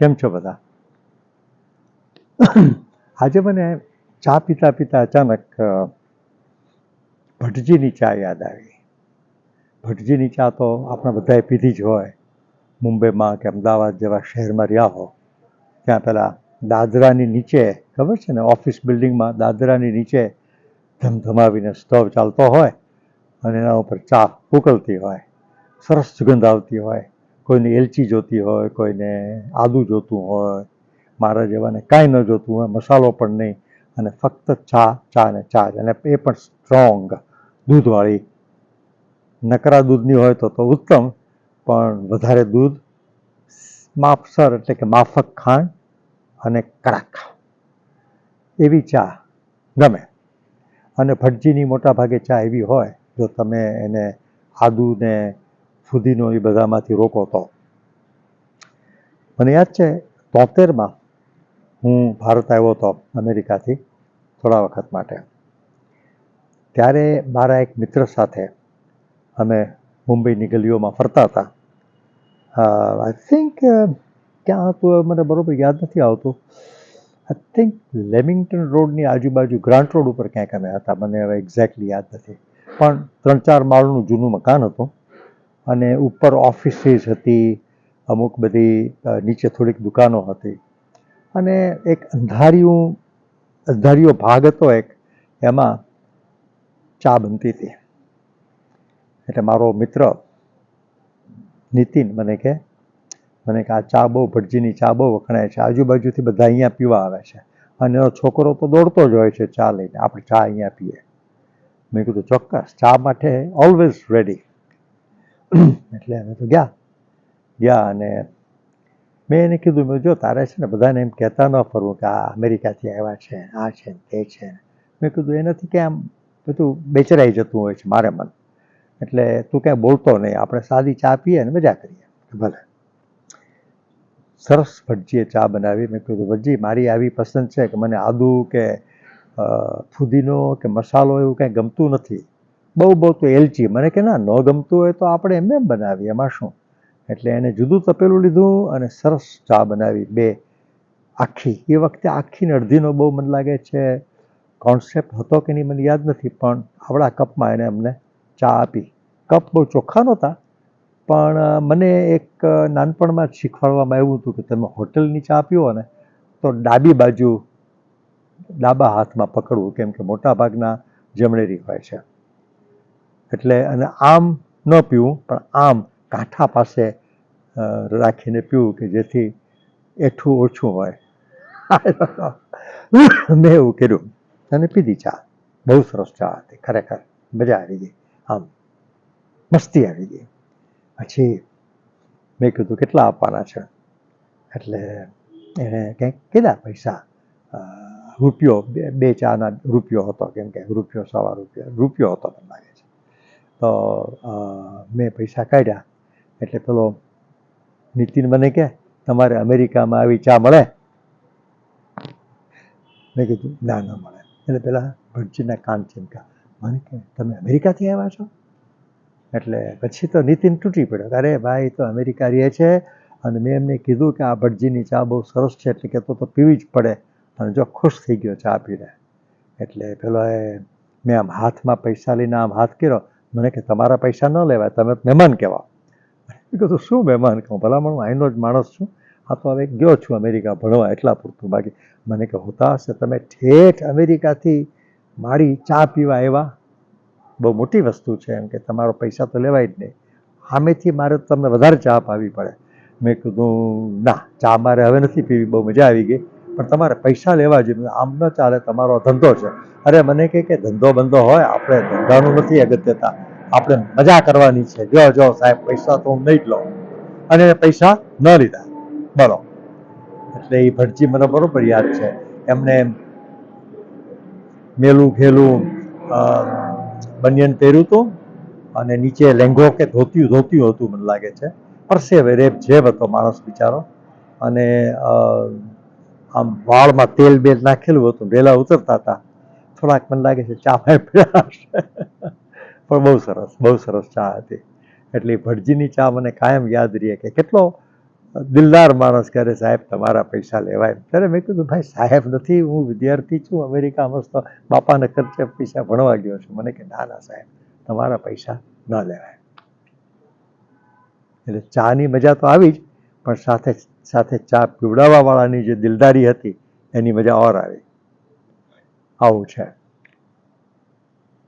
કેમ છો બધા? આજે મને ચા પીતા પીતા અચાનક ભટજીની ચા યાદ આવી. ભટજીની ચા તો આપણે બધાએ પીધી જ હોય. મુંબઈમાં કે અમદાવાદ જેવા શહેરમાં રહ્યા હો, ત્યાં પેલા દાદરાની નીચે, ખબર છે ને, ઓફિસ બિલ્ડિંગમાં દાદરાની નીચે ધમધમાવીને સ્ટવ ચાલતો હોય અને એના ઉપર ચા ઉકળતી હોય, સરસ સુગંધ આવતી હોય. કોઈને એલચી જોતી હોય, કોઈને આદુ જોતું હોય મારા જેવાને કાંઈ ન જોતું હોય, મસાલો પણ નહીં, અને ફક્ત ચા ચા અને ચા જ. અને એ પણ સ્ટ્રોંગ દૂધવાળી. નકરા દૂધની હોય તો તો ઉત્તમ, પણ વધારે દૂધ માપસર એટલે કે માફક ખાંડ અને કડક એવી ચા ગમે. અને ભટજીની મોટા ભાગે ચા એવી હોય, જો તમે એને આદુ ફુદીનો એ બધામાંથી રોકો તો મને યાદ છે તોતેરમાં હું ભારત આવ્યો હતો અમેરિકાથી થોડા વખત માટે. ત્યારે મારા એક મિત્ર સાથે અમે મુંબઈની ગલીઓમાં ફરતા હતા. આઈ થિંક ક્યાં હતું મને બરોબર યાદ નથી આવતું. આઈ થિંક લેમિંગ્ટન રોડની આજુબાજુ ગ્રાન્ટ રોડ ઉપર ક્યાંક અમે હતા. મને હવે એક્ઝેક્ટલી યાદ નથી. પણ ત્રણ ચાર માળનું જૂનું મકાન હતું. અને ઉપર ઓફિસીસ હતી, અમુક બધી નીચે થોડીક દુકાનો હતી. અને એક અંધારિયું, અંધારિયો ભાગ હતો એક, એમાં ચા બનતી હતી. એટલે મારો મિત્ર નીતિન મને કે મને કે આ ચા બહુ ભટજીની ચા, બહુ વખણાય છે. આજુબાજુથી બધા અહીંયા પીવા આવે છે. અને એનો છોકરો તો દોડતો જ હોય છે ચા લઈને. આપણે ચા અહીંયા પીએ. મેં કીધું, ચોક્કસ, ચા માટે ઓલવેઝ રેડી એટલે અમે તો ગયા. ગયા અને મેં એને કીધું, મેં જો તારે છે ને બધાને એમ કહેતા ન ફરવું કે આ અમેરિકાથી આવ્યા છે, આ છે તે છે મેં કીધું, એનાથી કે આમ બધું બેચરાઈ જતું હોય છે મારે મન. એટલે તું ક્યાંય બોલતો નહીં, આપણે સાદી ચા પીએ ને મજા કરીએ. ભલે. સરસ ભટજીએ ચા બનાવી. મેં કીધું, ભટજી, મારી આવી પસંદ છે કે મને આદુ કે ફુદીનો કે મસાલો એવું કાંઈ ગમતું નથી. બહુ બહુ તો એલચી. મને કે ના, ન ગમતું હોય તો આપણે એમ એમ બનાવીએ, એમાં શું? એટલે એને જુદું તપેલું લીધું અને સરસ ચા બનાવી બે આખી. એ વખતે આખીને અડધીનો બહુ મને લાગે છે કોન્સેપ્ટ હતો કે નહીં મને યાદ નથી, પણ આવડા કપમાં એને અમને ચા આપી. કપ બહુ ચોખ્ખા નહોતા, પણ મને એક નાનપણમાં જ શીખવાડવામાં આવ્યું હતું કે તમે હોટલની ચા પીવો ને તો ડાબી બાજુ ડાબા હાથમાં પકડવું, કેમ કે મોટા ભાગના જમણેરી હોય છે. એટલે અને આમ ન પીવું, પણ આમ કાંઠા પાસે રાખીને પીવું કે જેથી એઠું ઓછું હોય. મેં એવું કર્યું. અને પીધી ચા. બહુ સરસ ચા હતી. ખરેખર મજા આવી ગઈ. આમ મસ્તી આવી ગઈ. પછી મેં કીધું કેટલા આપવાના છે? એટલે એણે કંઈક કીધા પૈસા. રૂપિયો, બે ચાના રૂપિયો હતો. કેમ કે રૂપિયો, સવા રૂપિયો. રૂપિયો હતો મને તો મેં પૈસા કાઢ્યા. એટલે પેલો નીતિન મને કે તમારે અમેરિકામાં આવી ચા મળે? મેં કીધું, ના ના મળે. એટલે પેલા ભટજીના કાન ચીમકા મને કે તમે અમેરિકાથી આવ્યા છો? એટલે પછી તો નીતિન તૂટી પડ્યો અરે ભાઈ તો અમેરિકા રહે છે. અને મેં એમને કીધું કે, આ ભટજીની ચા બહુ સરસ છે. એટલે કે તો તો પીવી જ પડે. અને જો ખુશ થઈ ગયો ચા પીને. એટલે પેલો એ મેં આમ હાથમાં પૈસા લઈને આમ હાથ કર્યો. મને કે તમારા પૈસા ન લેવાય, તમે મહેમાન કહેવા કીધું, શું મહેમાન? કહું ભલામણ હું અહીંનો જ માણસ છું. આ તો હવે ગયો છું અમેરિકા ભણવા એટલા પૂરતું બાકી. મને કે હોતા હશે તમે ઠેઠ અમેરિકાથી મારી ચા પીવા આવ્યા? બહુ મોટી વસ્તુ છે એમ કે, તમારો પૈસા તો લેવાય જ નહીં. સામેથી મારે તમને વધારે ચા પાવી પડે. મેં કીધું, ના, ચા મારે હવે નથી પીવી, બહુ મજા આવી ગઈ. પણ તમારે પૈસા લેવા જોઈએ. આમ ન ચાલે, તમારો ધંધો છે. અરે, મને કહે કે ધંધો બંધો હોય, આપણે ધંધાનું નથી અગત્યતા. આપણે મજા કરવાની છે. જો જો, સાહેબ, પૈસા તો હું નહીં જ લઉં. અને પૈસા ન લીધા. બોલો. એટલે એ ભટજી મને બરોબર યાદ છે. એમને મેલું ઘેલું બનિયન પહેર્યું હતું અને નીચે લેંઘો કે ધોતિયું ધોતિયું હતું મને લાગે છે. પરસેવે રેપ જેબ હતો માણસ બિચારો. અને આમ વાળમાં તેલ બેલ નાખેલું હતું. વેલા ઉતરતા હતા. થોડાક મને લાગે છે ચા ભાઈ પીડા પણ બહુ સરસ બહુ સરસ ચા હતી. એટલે ભટજીની ચા મને કાયમ યાદ રહે કે કેટલો દિલદાર માણસ કરે સાહેબ, તમારા પૈસા લેવાય ત્યારે મેં કીધું, ભાઈ, સાહેબ નથી, હું વિદ્યાર્થી છું, અમેરિકા મસ્ત બાપાને ખર્ચે પૈસા ભણવા ગયો છું. મને કે, ના ના, સાહેબ, તમારા પૈસા ન લેવાય. એટલે ચાની મજા તો આવી જ, પણ સાથે સાથે ચા પીવડાવવાવાળાની જે દિલદારી હતી, એની મજા ઓર આવી. આવું છે.